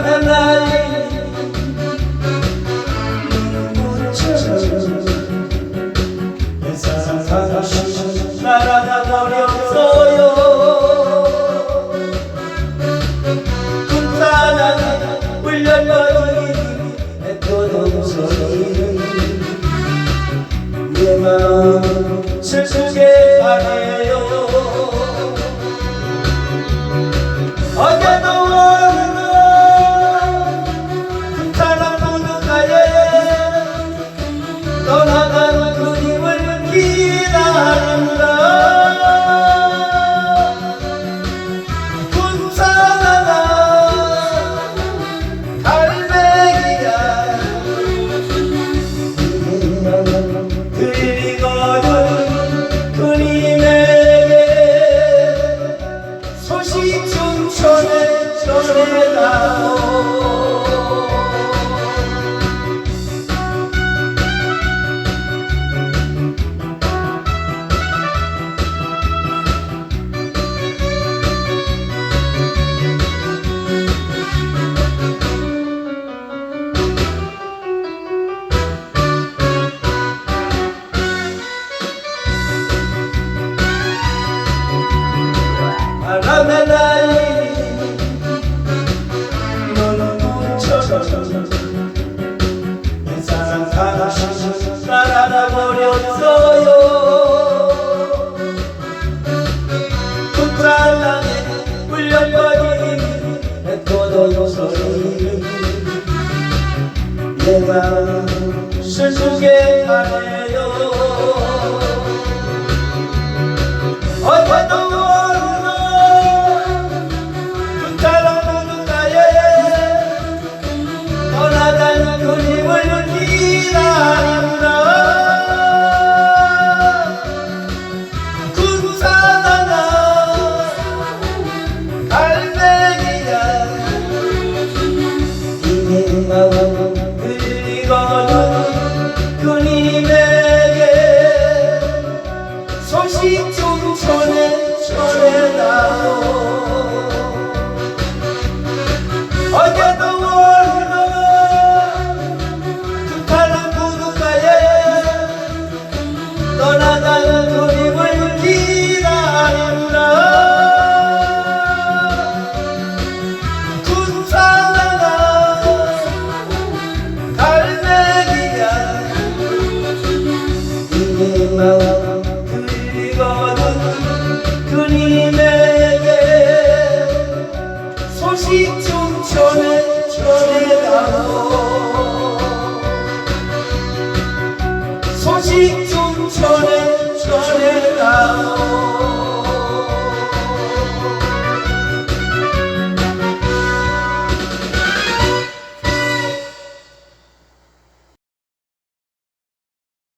사랑한 나의 내 사랑 당신 날아가 버렸어요. 슬슬 없어요. 북한땅에 울려버린 백도도 요소리. 내가 슬프게 소식